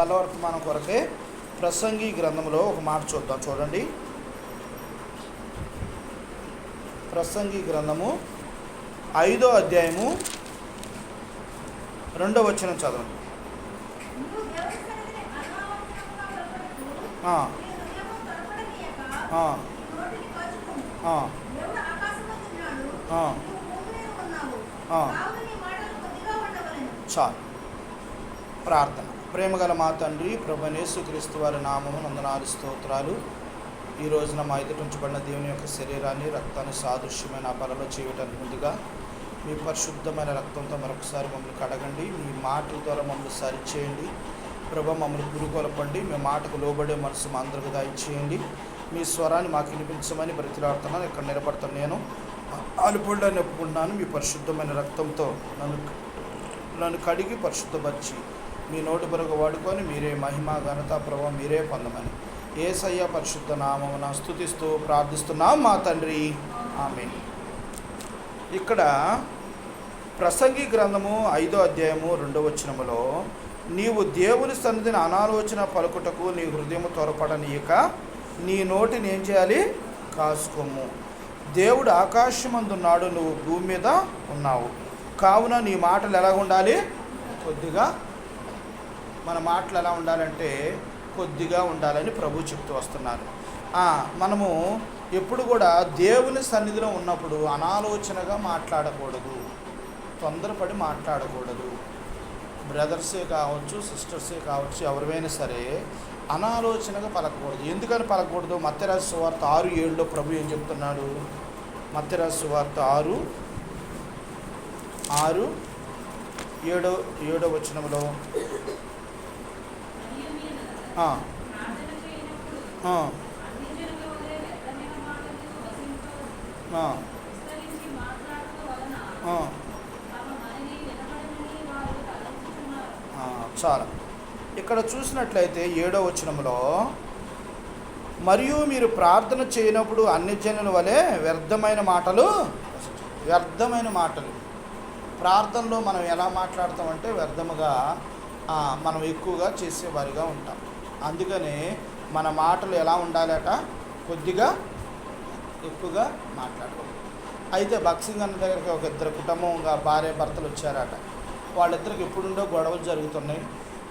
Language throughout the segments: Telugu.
బలవర్తమానం కొరకే ప్రసంగి గ్రంథంలో ఒక మాట చూద్దాం చూడండి. ప్రసంగి గ్రంథము ఐదో అధ్యాయము రెండో వచ్చిన చదవండి. చాలు. ప్రార్థన. ప్రేమగల మా తండ్రి ప్రభనేసు క్రీస్తు వారి నామము నందనాలు స్తోత్రాలు. ఈ రోజున మా ఎదుట ఉంచబడిన దేవుని యొక్క శరీరాన్ని రక్తాన్ని సాదృశ్యమైన బలలో చేయటానికి ముందుగా మీ పరిశుద్ధమైన రక్తంతో మరొకసారి మమ్మల్ని కడగండి. మీ మాటల ద్వారా మమ్మల్ని సరిచేయండి. ప్రభ మమ్మల్ని గురుకొలపండి. మీ మాటకు లోబడే మనసు మా అందరికి దయచేయండి మీ స్వరాన్ని మాకు వినిపించమని బ్రతిలాడుతున్నాను. ఇక్కడ నిలబడతాను నేను. అలుపుళ్ళని ఒప్పుకుంటున్నాను మీ పరిశుద్ధమైన రక్తంతో నన్ను నన్ను కడిగి పరిశుద్ధపరిచి మీ నోటి బరుగు వాడుకొని మీరే మహిమ ఘనత ప్రభావం మీరే పొందమని. ఏసయ్య పరిశుద్ధ నామమున స్థుతిస్తూ ప్రార్థిస్తున్నాం మా తండ్రి. ఆమె ఇక్కడ ప్రసంగి గ్రంథము ఐదో అధ్యాయము రెండో వచనములో నీవు దేవుని సన్నిధిని అనాలోచన పలుకుటకు నీ హృదయము త్వరపడనీయక నీ నోటిని ఏం చేయాలి? కాసుకోము. దేవుడు ఆకాశమందున్నాడు నువ్వు భూమి మీద ఉన్నావు. కావున నీ మాటలు ఎలా ఉండాలి కొద్దిగా మన మాటలు ఎలా ఉండాలంటే కొద్దిగా ఉండాలని ప్రభు చెప్తూ వస్తున్నారు. మనము ఎప్పుడు కూడా దేవుని సన్నిధిలో ఉన్నప్పుడు అనాలోచనగా మాట్లాడకూడదు. తొందరపడి మాట్లాడకూడదు. బ్రదర్సే కావచ్చు సిస్టర్సే కావచ్చు ఎవరివైనా సరే అనాలోచనగా పలకకూడదు. ఎందుకని పలకూడదు మత్స్యరాజు సువార్త ఆరు ఏడులో ప్రభు ఏం చెప్తున్నాడు? మత్స్యరాజు సువార్త ఆరు ఆరు ఏడో ఏడో వచనంలో చాలా. ఇక్కడ చూసినట్లయితే ఏడో వచనంలో మరియు మీరు ప్రార్థన చేయనప్పుడు అన్ని జనుల వలె వ్యర్థమైన మాటలు వ్యర్థమైన మాటలు. ప్రార్థనలో మనం ఎలా మాట్లాడతామంటే వ్యర్థముగా మనం ఎక్కువగా చేసేవారిగా ఉంటాం. అందుకని మన మాటలు ఎలా ఉండాలట? కొద్దిగా ఎక్కువగా మాట్లాడకూడదు అయితే బక్సింగ్ అన్న దగ్గరికి ఒక ఇద్దరు కుటుంబంగా భార్య భర్తలు వచ్చారట. వాళ్ళిద్దరికి ఎప్పుడుండో గొడవలు జరుగుతున్నాయి.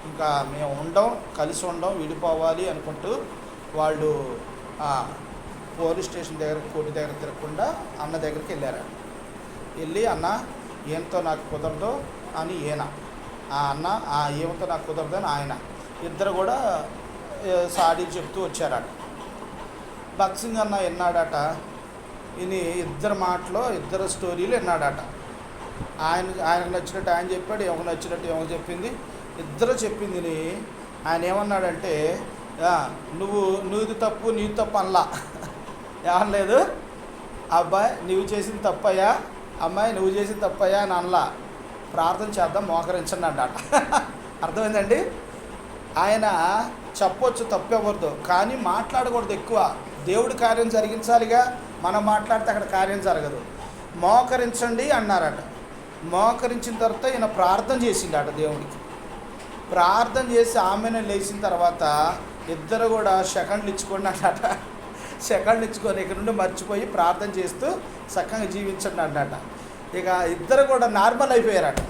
ఇంకా మేము ఉండం కలిసి ఉండం విడిపోవాలి అనుకుంటూ వాళ్ళు పోలీస్ స్టేషన్ దగ్గర కోర్టు దగ్గర తిరగకుండా అన్న దగ్గరికి వెళ్ళారట. వెళ్ళి అన్న ఏంతో నాకు కుదరదు అని ఈయన. ఆ అన్న ఆ ఈమెతో నాకు కుదరదు అని ఆయన. ఇద్దరు కూడా సాడి చెప్తూ వచ్చారట. భక్సింగ్ అన్న విన్నాడట ఇని ఇద్దరు మాటలో ఇద్దరు స్టోరీలు విన్నాడట ఆయన ఆయనకు నచ్చినట్టు ఆయన చెప్పాడు ఎవరు నచ్చినట్టు ఎవరు చెప్పింది. ఇద్దరు చెప్పిందిని ఆయన ఏమన్నాడంటే నువ్వు నువ్వు తప్పు నీ తప్పు అనలా. ఏమనలేదు? అబ్బాయి నువ్వు చేసిన తప్పయ్యా అమ్మాయి నువ్వు చేసిన తప్పయ్యా అని అనలా. ప్రార్థన చేద్దాం మోకరించండి అన్నట అర్థమైందండి? ఆయన చెప్పొచ్చు తప్పేవద్దు కానీ మాట్లాడకూడదు ఎక్కువ. దేవుడి కార్యం జరిగించాలిగా. మనం మాట్లాడితే అక్కడ కార్యం జరగదు. మోకరించండి అన్నారట. మోకరించిన తర్వాత ఈయన ప్రార్థన చేసిండట దేవుడికి. ప్రార్థన చేసి ఆమెను లేచిన తర్వాత ఇద్దరు కూడా సెకండ్లు ఇచ్చుకోండి అన్నట సెకండ్లు ఇచ్చుకొని ఇక్కడ నుండి మర్చిపోయి ప్రార్థన చేస్తూ చక్కగా జీవించండి అన్నట ఇక ఇద్దరు కూడా నార్మల్ అయిపోయారట.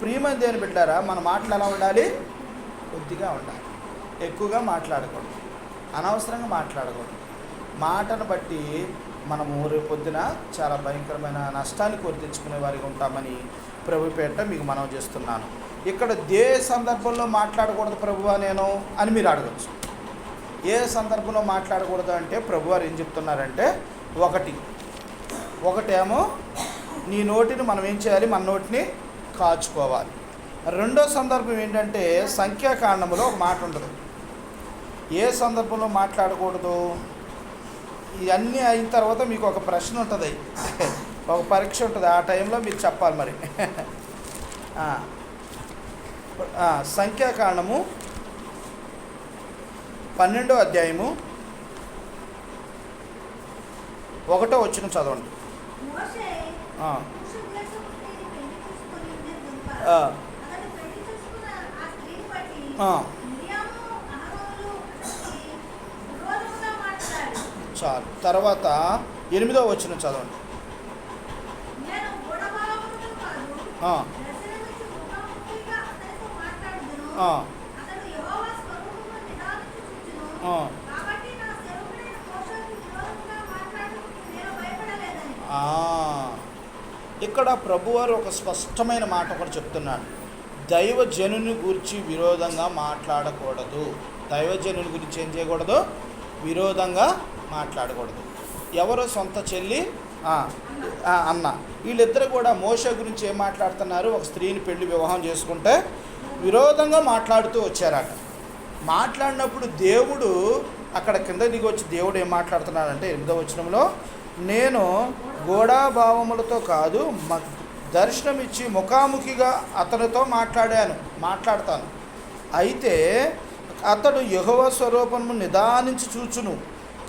ప్రియమైన దేని బిడ్డారా మన మాటలు ఎలా ఉండాలి? కొద్దిగా ఉండాలి. ఎక్కువగా మాట్లాడకూడదు. అనవసరంగా మాట్లాడకూడదు. మాటను బట్టి మనము రేపు పొద్దున చాలా భయంకరమైన నష్టాన్ని కోరి తెచ్చుకునే వారిగా ఉంటామని ప్రభుపేట మీకు మనం చేస్తున్నాను. ఇక్కడ ఏ సందర్భంలో మాట్లాడకూడదు ప్రభువా నేను అని మీరు అడగచ్చు. ఏ సందర్భంలో మాట్లాడకూడదు అంటే ప్రభువారు ఏం చెప్తున్నారంటే ఒకటి. ఒకటేమో నీ నోటిని మనం ఏం చేయాలి? మన నోటిని కాచుకోవాలి. రెండో సందర్భం ఏంటంటే సంఖ్యాకాండంలో ఒక మాట ఉంటుంది. ఏ సందర్భంలో మాట్లాడకూడదు? ఇవన్నీ అయిన తర్వాత మీకు ఒక ప్రశ్న ఉంటుంది. ఒక పరీక్ష ఉంటుంది. ఆ టైంలో మీరు చెప్పాలి మరి. సంఖ్యాకాండము పన్నెండో అధ్యాయము ఒకటో వచ్చిన చదవండి. చాలు తర్వాత ఎనిమిదో వచ్చిన చదవండి. ఆ, దర్శనమిచ్చి ముఖాముఖిగా అతనితో మాట్లాడుదును ఆ, అతడు యెహోవా స్వరూపమును నిదానించి చూచును ఆ. కాబట్టి నా సేవకుడైన మోషేకు విరోధంగా మాట్లాడుటకు నేను భయపడలేదని ఆ. ఇక్కడ ప్రభువారు ఒక స్పష్టమైన మాట ఒకటి చెప్తున్నాడు. దైవజనుని గురించి విరోధంగా మాట్లాడకూడదు. దైవజనుని గురించి ఏం చేయకూడదు? విరోధంగా మాట్లాడకూడదు. ఎవరో సొంత చెల్లి అన్న. వీళ్ళిద్దరు కూడా మోష గురించి ఏం మాట్లాడుతున్నారు? ఒక స్త్రీని పెళ్ళి వివాహం చేసుకుంటే విరోధంగా మాట్లాడుతూ వచ్చారట. మాట్లాడినప్పుడు దేవుడు అక్కడ కింద దిగి వచ్చి దేవుడు ఏం మాట్లాడుతున్నాడంటే ఎనిమిదో వచనంలో నేను గోడాభావములతో కాదు మ- దర్శనమిచ్చి ముఖాముఖిగా అతనితో మాట్లాడాను మాట్లాడతాను. అయితే అతడు యహోవ స్వరూపము నిదానించి చూచును.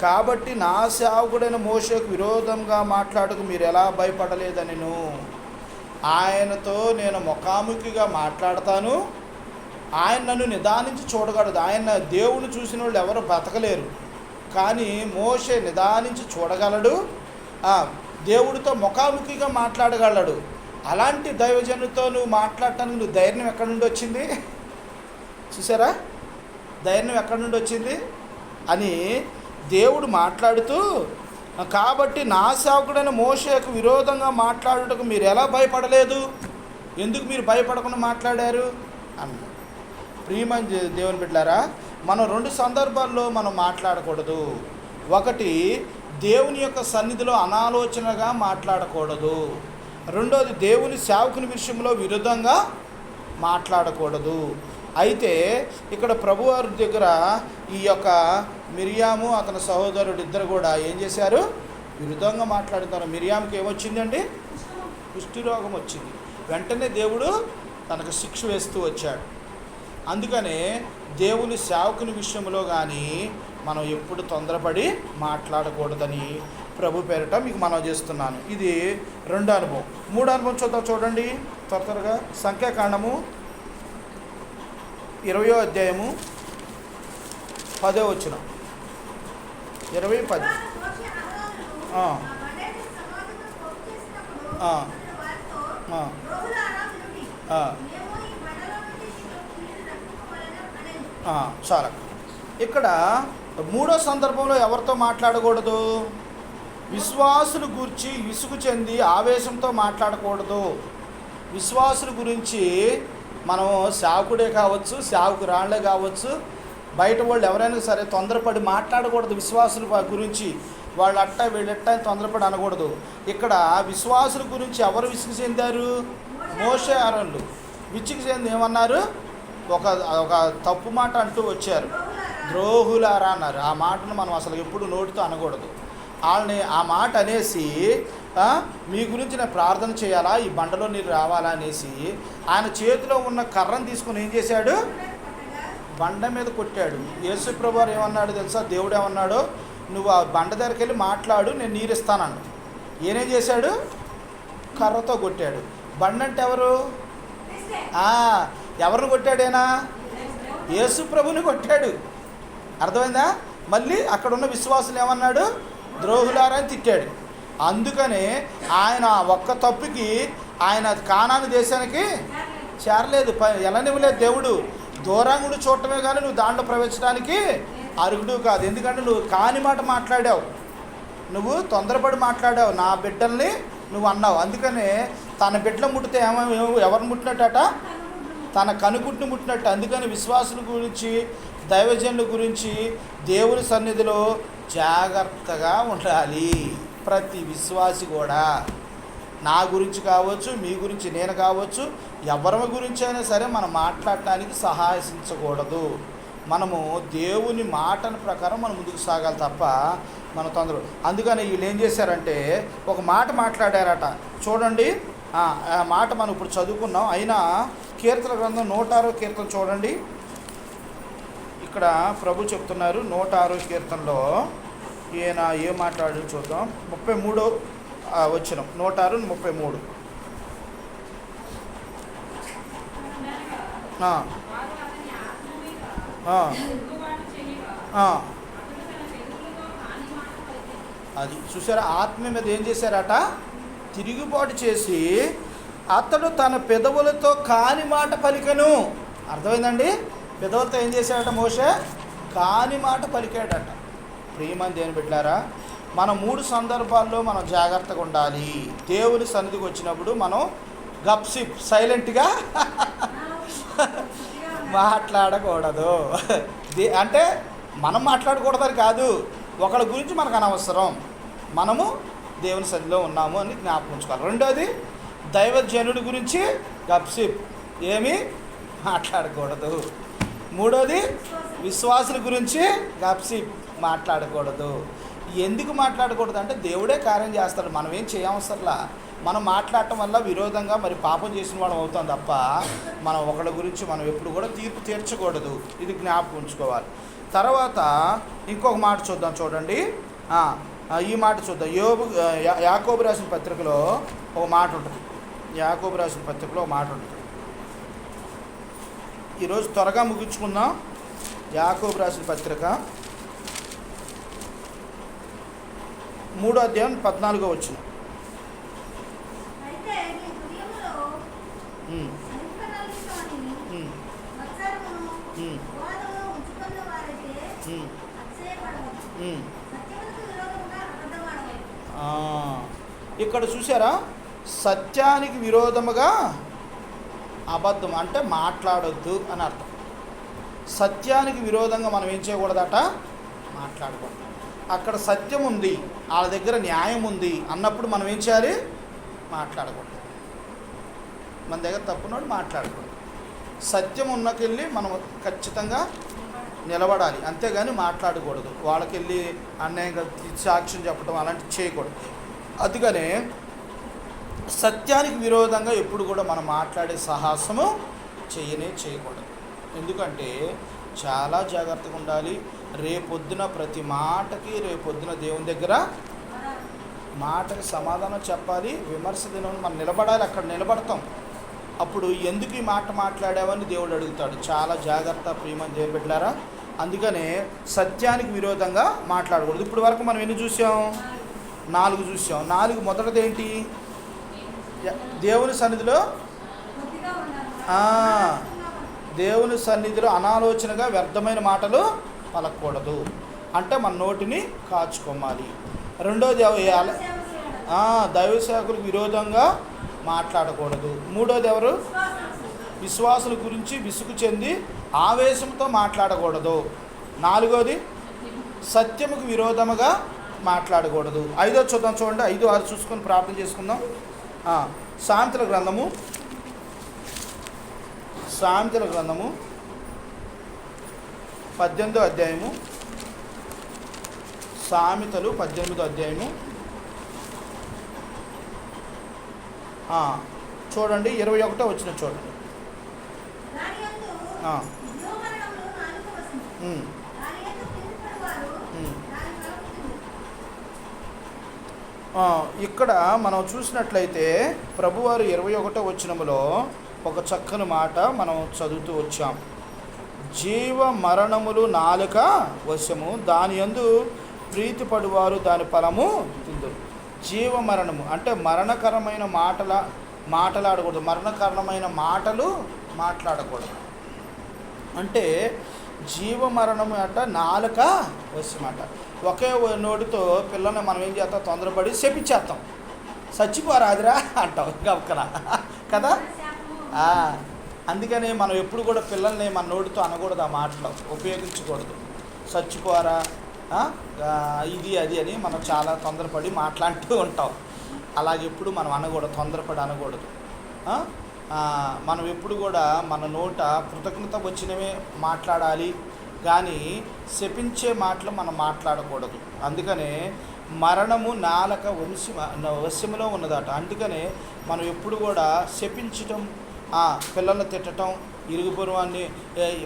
కాబట్టి నా సేవకుడైన మోషకు విరోధంగా మాట్లాడకు మీరు ఎలా భయపడలేదనిను. ఆయనతో నేను ముఖాముఖిగా మాట్లాడతాను. ఆయన నన్ను నిదానించి చూడగలదు ఆయన దేవుని చూసిన వాళ్ళు ఎవరు బ్రతకలేరు కానీ మోషే నిదానించి చూడగలడు. దేవుడితో ముఖాముఖిగా మాట్లాడగలడు. అలాంటి దైవజనుతో నువ్వు మాట్లాడటానికి నువ్వు ధైర్యం ఎక్కడి నుండి వచ్చింది? చూసారా? ధైర్యం ఎక్కడి నుండి వచ్చింది? అని దేవుడు మాట్లాడుతూ కాబట్టి నా సేవకుడైన మోషకు విరోధంగా మాట్లాడుటకు మీరు ఎలా భయపడలేదు? ఎందుకు మీరు భయపడకుండా మాట్లాడారు? అన్న ప్రియమని దేవుని బిడ్డారా మనం రెండు సందర్భాల్లో మనం మాట్లాడకూడదు. ఒకటి దేవుని యొక్క సన్నిధిలో అనాలోచనగా మాట్లాడకూడదు. రెండోది దేవుని సేవకుని విషయంలో విరుద్ధంగా మాట్లాడకూడదు. అయితే ఇక్కడ ప్రభువారి దగ్గర ఈ యొక్క మిరియాము అతని సహోదరుడు ఇద్దరు కూడా ఏం చేశారు? విరుద్ధంగా మాట్లాడుతారు మిరియాముకి ఏమొచ్చిందండి? కుష్ఠిరోగం వచ్చింది. వెంటనే దేవుడు తనకు శిక్ష వేస్తూ వచ్చాడు. అందుకనే దేవుని సేవకుని విషయంలో కానీ మనం ఎప్పుడు తొందరపడి మాట్లాడకూడదని ప్రభు పేరిట మీకు మనం చేస్తున్నాను. ఇది రెండు అనుభవం. మూడు అనుభవం చూద్దాం చూడండి. త్వర త్వరగా. సంఖ్యాకాండము ఇరవయో అధ్యాయము పదో వచ్చిన ఇరవై పది చాలా. ఇక్కడ మూడో సందర్భంలో ఎవరితో మాట్లాడకూడదు? విశ్వాసుల గురించి విసుగు చెంది ఆవేశంతో మాట్లాడకూడదు. విశ్వాసుల గురించి మనం శావకుడే కావచ్చు శావకురాళ్ళే కావచ్చు బయట వాళ్ళు ఎవరైనా సరే తొందరపడి మాట్లాడకూడదు విశ్వాసుల గురించి. వాళ్ళు అట్ట వీళ్ళట్ట అని తొందరపడి అనకూడదు. ఇక్కడ విశ్వాసుల గురించి ఎవరు విసుగు చెందారు? మోసే అరణ్లు విసుగు చెంది ఏమన్నారు? ఒక ఒక తప్పు మాట అంటూ వచ్చారు. ద్రోహులారా అన్నారు. ఆ మాటను మనం అసలు ఎప్పుడు నోటితో అనకూడదు. వాళ్ళని ఆ మాట అనేసి మీ గురించి నేను ప్రార్థన చేయాలా? ఈ బండలో నీరు రావాలా? అనేసి ఆయన చేతిలో ఉన్న కర్రను తీసుకుని ఏం చేశాడు? బండ మీద కొట్టాడు. యేసు ప్రభువారు ఏమన్నాడు తెలుసా? దేవుడు ఏమన్నాడు? నువ్వు ఆ బండ దగ్గరికి వెళ్ళి మాట్లాడు నేను నీరు ఇస్తానన్నాడు. ఈయనేం చేశాడు? కర్రతో కొట్టాడు. బండ అంటే ఎవరు? ఎవరిని కొట్టాడేనా యేసు ప్రభుని కొట్టాడు. అర్థమైందా? మళ్ళీ అక్కడ ఉన్న విశ్వాసులు ఏమన్నాడు? ద్రోహులారని తిట్టాడు. అందుకనే ఆయన ఒక్క తప్పుకి ఆయన కానాని దేశానికి చేరలేదు. ప- ఎలానివ్వలేదు దేవుడు. దూరంగుడు చూడటమే కానీ నువ్వు దాంట్లో ప్రవేశించడానికి అరుగుడు కాదు. ఎందుకంటే నువ్వు కాని మాట మాట్లాడావు. నువ్వు తొందరపడి మాట్లాడావు. నా బిడ్డల్ని నువ్వు అన్నావు. అందుకనే తన బిడ్డలు ముట్టితే ఏమో ఎవరిని ముట్టినట్టట? తన కనుకుంటుని ముట్టినట్టు. అందుకని విశ్వాసుల గురించి దైవజనుల గురించి దేవుని సన్నిధిలో జాగ్రత్తగా ఉండాలి. ప్రతి విశ్వాసి కూడా. నా గురించి కావచ్చు మీ గురించి నేను కావచ్చు ఎవరి గురించి అయినా సరే మనం మాట్లాడటానికి సహాయించకూడదు మనము దేవుని మాటను ప్రకారం మనం ముందుకు సాగాలి తప్ప మన తొందర అందుకని వీళ్ళు ఏం చేశారంటే ఒక మాట మాట్లాడారట. చూడండి ఆ మాట మనం ఇప్పుడు చదువుకున్నాం. అయినా కీర్తన గ్రంథం నూట ఆరో కీర్తన చూడండి. ఇక్కడ ప్రభు చెప్తున్నారు నూట ఆరో కీర్తనలో. ఈయన ఏం మాట్లాడు చూద్దాం. ముప్పై మూడో వచ్చిన. నూట ఆరు ముప్పై మూడు అది చూసారా? ఆత్మ మీద ఏం చేశారట? తిరుగుబాటు చేసి అతడు తన పెదవులతో కాని మాట పలికను. అర్థమైందండి? పెదవులతో ఏం చేశాడట మోసే కాని మాట పలికాడట. ప్రియమని దేని పెట్టినారా మన మూడు సందర్భాల్లో మనం జాగ్రత్తగా ఉండాలి. దేవుని సన్నిధికి వచ్చినప్పుడు మనం గప్సిప్ సైలెంట్గా మాట్లాడకూడదు. దే- అంటే మనం మాట్లాడకూడదని కాదు ఒకళ్ళ గురించి మనకు అనవసరం. మనము దేవుని సన్నిధిలో ఉన్నాము అని జ్ఞాపకం ఉంచుకోవాలి. రెండోది దైవజనుడి గురించి గప్సిప్. ఏమీ? మాట్లాడకూడదు. మూడోది విశ్వాసుల గురించి గప్సి మాట్లాడకూడదు. ఎందుకు మాట్లాడకూడదు అంటే దేవుడే కార్యం చేస్తాడు మనం ఏం చేయవసరంలా. మనం మాట్లాడటం వల్ల విరోధంగా మరి పాపం చేసిన వాడు అవుతాం తప్ప మనం ఒకళ్ళ గురించి మనం ఎప్పుడు కూడా తీర్పు తీర్చకూడదు. ఇది జ్ఞాపకం ఉంచుకోవాలి. తర్వాత ఇంకొక మాట చూద్దాం చూడండి. ఈ మాట చూద్దాం. యోబు యాకోబు రాసిన పత్రికలో ఒక మాట ఉంటుంది. యాకోబు రాసిన పత్రికలో ఒక మాట ఉంటుంది. ఈరోజు త్వరగా ముగించుకుందాం. యాకోబు రాసిన పత్రిక. మూడో అధ్యాయం పద్నాలుగో వచ్చిన. ఇక్కడ చూసారా సత్యానికి విరోధముగా అబద్ధం అంటే మాట్లాడొద్దు అని అర్థం. సత్యానికి విరోధంగా మనం ఏం చేయకూడదట? మాట్లాడకూడదు. అక్కడ సత్యం ఉంది వాళ్ళ దగ్గర న్యాయం ఉంది అన్నప్పుడు మనం ఏం చేయాలి? మాట్లాడకూడదు. మన దగ్గర తప్పున్నాడు మాట్లాడకూడదు. సత్యం ఉన్నకెళ్ళి మనం ఖచ్చితంగా నిలబడాలి. అంతేగాని మాట్లాడకూడదు. వాళ్ళకెళ్ళి అన్యాయంగా సాక్ష్యం చెప్పడం అలాంటివి చేయకూడదు. అందుకనే సత్యానికి విరోధంగా ఎప్పుడు కూడా మనం మాట్లాడే సాహసము చేయనే చేయకూడదు. ఎందుకంటే చాలా జాగ్రత్తగా ఉండాలి. రేపొద్దున ప్రతి మాటకి రేపొద్దున దేవుని దగ్గర మాటకి సమాధానం చెప్పాలి. విమర్శ దినం మనం నిలబడాలి. అక్కడ నిలబడతాం. అప్పుడు ఎందుకు ఈ మాట మాట్లాడావని దేవుడు అడుగుతాడు. చాలా జాగ్రత్త ప్రియమని దేవుని పెట్టారా అందుకనే సత్యానికి విరోధంగా మాట్లాడకూడదు. ఇప్పుడు వరకు మనం ఎన్ని చూసాం? నాలుగు చూసాం. నాలుగు మొదటిది ఏంటి? దేవుని సన్నిధిలో. దేవుని సన్నిధిలో అనాలోచనగా వ్యర్థమైన మాటలు పలకూడదు అంటే మన నోటిని కాచుకోమాలి. రెండోది దైవ సేవకులకు విరోధంగా మాట్లాడకూడదు. మూడోది ఎవరు? విశ్వాసం. విశ్వాసుల గురించి విసుగు చెంది ఆవేశంతో మాట్లాడకూడదు. నాలుగోది సత్యముకు విరోధముగా మాట్లాడకూడదు. ఐదో చూద్దాం చూడండి. ఐదు ఆరు చూసుకొని ప్రార్థన చేసుకుందాం. సామెతల గ్రంథము. సామెతల గ్రంథము. పద్దెనిమిదో అధ్యాయము. సామెతలు పద్దెనిమిదో అధ్యాయము. చూడండి ఇరవై ఒకటో వచ్చిన చూడండి దాని యందు ఆ. జీవమరణములు నాలుక వశము. ఉమ్, దాని యందు పిండిపడువారు ఉమ్. దాని కలుపుతుంది. ఆ, ఇక్కడ మనం చూసినట్లయితే ప్రభువారు ఇరవై ఒకటో వచనములో ఒక చక్కని మాట మనం చదువుతూ వచ్చాం. జీవ మరణములు నాలుక వశము దాని యందు ప్రీతిపడువారు దాని ఫలము తిందురు. జీవ మరణము అంటే మరణకరమైన మాటల మాటలాడకూడదు మరణకరమైన మాటలు మాట్లాడకూడదు. అంటే జీవ మరణము అట నాలుక వస్తుందట ఒకే నోటితో పిల్లని మనం ఏం చేస్తాం? తొందరపడి శపించేస్తాం. చచ్చిపోరాదిరా అంటాం గబక్కన. కదా? అందుకని మనం ఎప్పుడు కూడా పిల్లల్ని మన నోటితో అనకూడదు ఆ మాటలు. ఉపయోగించకూడదు. చచ్చిపోరా ఇది అది అని మనం చాలా తొందరపడి మాట్లాడుతూ ఉంటాం. అలాగే ఎప్పుడు మనం అనకూడదు తొందరపడి అనకూడదు. మనం ఎప్పుడు కూడా మన నోట కృతజ్ఞత వచ్చినవే మాట్లాడాలి. కానీ శపించే మాటలు మనం మాట్లాడకూడదు. అందుకనే మరణము నాలక వంశ వశ్యములో ఉన్నదట. అందుకనే మనం ఎప్పుడు కూడా శపించటం పిల్లల్ని తిట్టడం ఇరుగు పూర్వాన్ని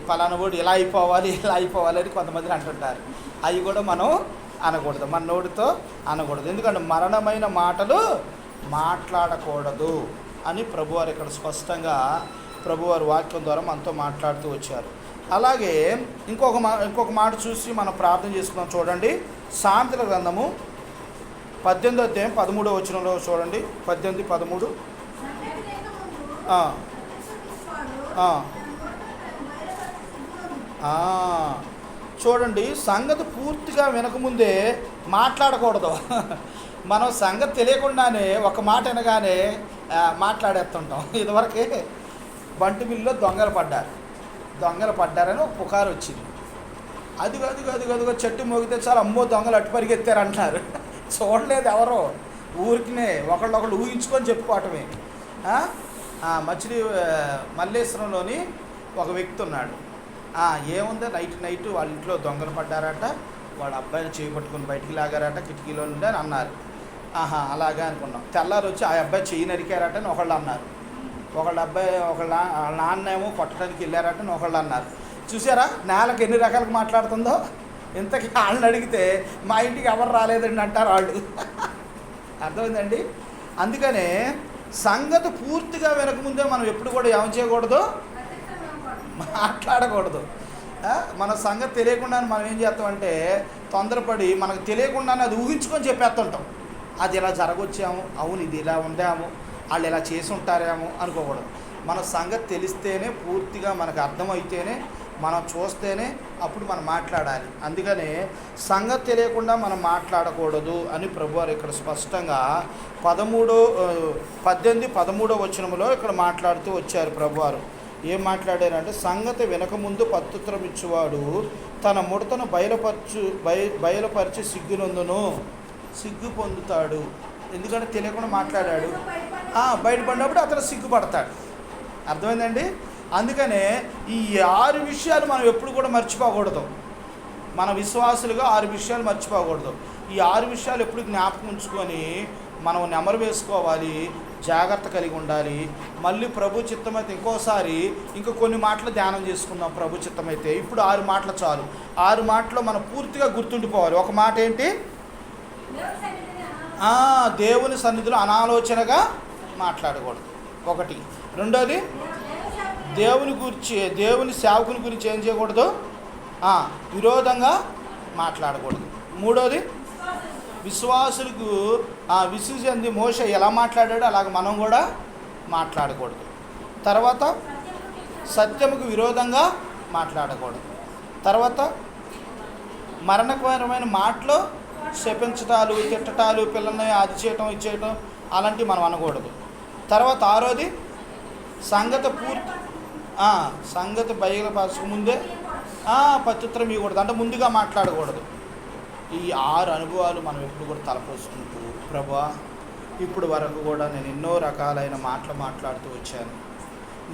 పలానా వాడు ఇలా అయిపోవాలి ఇలా అయిపోవాలి అని కొంతమంది అంటుంటారు. అవి కూడా మనం అనకూడదు. మన నోటితో అనకూడదు. ఎందుకంటే మరణమైన మాటలు మాట్లాడకూడదు అని ప్రభువారు ఇక్కడ స్పష్టంగా ప్రభువారు వాక్యం ద్వారా మనతో మాట్లాడుతూ వచ్చారు. అలాగే ఇంకొక మా ఇంకొక మాట చూసి మనం ప్రార్థన చేసుకున్నాం చూడండి. సాంతల గ్రంథము పద్దెనిమిది అధ్యాయం పదమూడో వచనంలో చూడండి. పద్దెనిమిది పదమూడు. చూడండి సంగతి పూర్తిగా వినకముందే మాట్లాడకూడదు. మనం సంగతి తెలియకుండానే ఒక మాట వినగానే మాట్లాడేస్తుంటాం. ఇదివరకే బంటి మిల్లులో దొంగలు పడ్డారు. దొంగలు పడ్డారని ఒక పుకారు వచ్చింది. అదిగో అదిగో అదిగో అదిగో చెట్టు మోగితే చాలా అమ్మో దొంగలు అట్టు పరిగెత్తారు అంటారు చూడలేదు ఎవరో. ఊరికినే ఒకళ్ళొకళ్ళు ఊహించుకొని చెప్పుకోవటమే. ఆ? మచిలీ మల్లేశ్వరంలోని ఒక వ్యక్తి ఉన్నాడు. ఏముందో ఏముంది? నైట్ నైట్ వాళ్ళ ఇంట్లో దొంగలు పడ్డారట. వాళ్ళ అబ్బాయిని చేయి పట్టుకుని బయటికి లాగారట కిటికీలో నుండి అని అన్నారు. ఆహా అలాగే అనుకున్నాం. తెల్లారు వచ్చి ఆ అబ్బాయి చెయ్యి నరికారట అని ఒకళ్ళు అన్నారు. ఒకళ్ళ అబ్బాయి ఒకళ్ళ నాన్న నాన్నేమో కొట్టడానికి వెళ్ళారట ఒకళ్ళు అన్నారు. చూసారా? నేలకు ఎన్ని రకాలుగా మాట్లాడుతుందో? ఇంతకీ వాళ్ళని అడిగితే మా ఇంటికి ఎవరు రాలేదండి అంటారు వాళ్ళు. అర్థమైందండి? అందుకనే సంగతి పూర్తిగా వినకముందే మనం ఎప్పుడు కూడా ఏం చేయకూడదు? మాట్లాడకూడదు. మన సంగతి తెలియకుండా మనం ఏం చేస్తామంటే తొందరపడి మనకు తెలియకుండానే అది ఊహించుకొని చెప్పేస్తుంటాం. అది ఇలా జరగొచ్చాము అవును ఇది ఇలా ఉందాము వాళ్ళు ఇలా చేసి ఉంటారేమో అనుకోకూడదు. మన సంగతి తెలిస్తేనే పూర్తిగా మనకు అర్థమైతేనే మనం చూస్తేనే అప్పుడు మనం మాట్లాడాలి. అందుకనే సంగతి తెలియకుండా మనం మాట్లాడకూడదు అని ప్రభువారు ఇక్కడ స్పష్టంగా పదమూడో పద్దెనిమిది పదమూడో వచనములో ఇక్కడ మాట్లాడుతూ వచ్చారు ప్రభువారు. ఏం మాట్లాడారంటే సంగతి వినకముందు పత్తుత్రం ఇచ్చేవాడు తన ముడతను బయలుపరచు బయ బయలుపరిచి సిగ్గునందును సిగ్గు పొందుతాడు. ఎందుకంటే తెలియకుండా మాట్లాడాడు. బయటపడినప్పుడు అతను సిగ్గుపడతాడు. అర్థమైందండి? అందుకనే ఈ ఆరు విషయాలు మనం ఎప్పుడు కూడా మర్చిపోకూడదు. మన విశ్వాసులుగా ఆరు విషయాలు మర్చిపోకూడదు. ఈ ఆరు విషయాలు ఎప్పుడు జ్ఞాపకం ఉంచుకొని మనం నెమరు వేసుకోవాలి జాగ్రత్త కలిగి ఉండాలి. మళ్ళీ ప్రభు చిత్తమైతే ఇంకోసారి ఇంకా కొన్ని మాటలు ధ్యానం చేసుకుందాం ప్రభు చిత్తమైతే. ఇప్పుడు ఆరు మాటలు చాలు. ఆరు మాటలు మనం పూర్తిగా గుర్తుండిపోవాలి. ఒక మాట ఏంటి? దేవుని ఆ, దేవుని సన్నిధిలో అనాలోచనగా మాట్లాడకూడదు. ఒకటి. రెండోది దేవుని గురించి దేవుని సేవకుని గురించి ఏం చేయకూడదు? విరోధంగా మాట్లాడకూడదు. మూడోది విశ్వాసులకు ఆ విశ్వసింది మోస ఎలా మాట్లాడాడో అలాగ మనం కూడా మాట్లాడకూడదు. తర్వాత సత్యముకు విరోధంగా మాట్లాడకూడదు. తర్వాత మరణకరమైన మాటలు శపించటాలు తిట్టటాలు పిల్లల్ని అది చేయటం ఇచ్చేయటం అలాంటివి మనం అనకూడదు. తర్వాత ఆరోది సంగతి పూర్తి సంగత సంగతి బయలుపరచక ముందే పత్యుత్తరం ఇవ్వకూడదు. అంటే ముందుగా మాట్లాడకూడదు. ఈ ఆరు అనుభవాలు మనం ఎప్పుడు కూడా తలపోసుకుంటూ ప్రభా ఇప్పుడు వరకు కూడా నేను ఎన్నో రకాలైన మాటలు మాట్లాడుతూ వచ్చాను.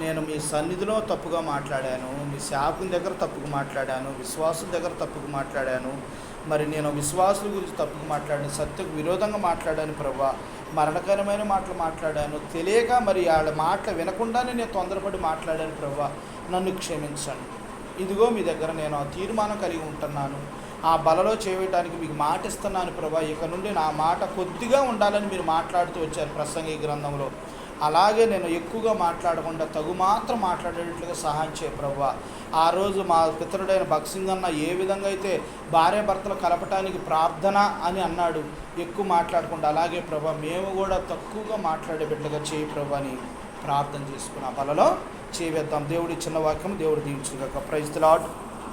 నేను మీ సన్నిధిలో తప్పుగా మాట్లాడాను మీ శాపం దగ్గర తప్పుగా మాట్లాడాను విశ్వాసం దగ్గర తప్పుగా మాట్లాడాను మరి నేను విశ్వాసుల గురించి తప్పుకు మాట్లాడాను సత్యకు విరోధంగా మాట్లాడాను ప్రభా మరణకరమైన మాటలు మాట్లాడాను. తెలియక మరి వాళ్ళ మాటలు వినకుండానే నేను తొందరపడి మాట్లాడాను ప్రభా నన్ను క్షమించండి. ఇదిగో మీ దగ్గర నేను ఆ తీర్మానం కలిగి ఉంటున్నాను. ఆ బలలో చేయటానికి మీకు మాట ఇస్తున్నాను ప్రభా ఇక నుండి నా మాట కొద్దిగా ఉండాలని మీరు మాట్లాడుతూ వచ్చారు ప్రసంగి గ్రంథంలో. అలాగే నేను ఎక్కువగా మాట్లాడకుండా తగు మాత్రం మాట్లాడేటట్లుగా సహాయం చేయ ప్రభా ఆ రోజు మా పితరుడైన భక్సింగ్ అన్న ఏ విధంగా అయితే భార్య భర్తలు కలపటానికి ప్రార్థన అని అన్నాడు ఎక్కువ మాట్లాడకుండా. అలాగే ప్రభా మేము కూడా తక్కువగా మాట్లాడే బిడ్డగా చేయి ప్రభు అని ప్రార్థన చేసుకున్న. బలలో చేవేద్దాం దేవుడి చిన్న వాక్యం దేవుడు దీవించుగాక ప్రైజ్ లాడ్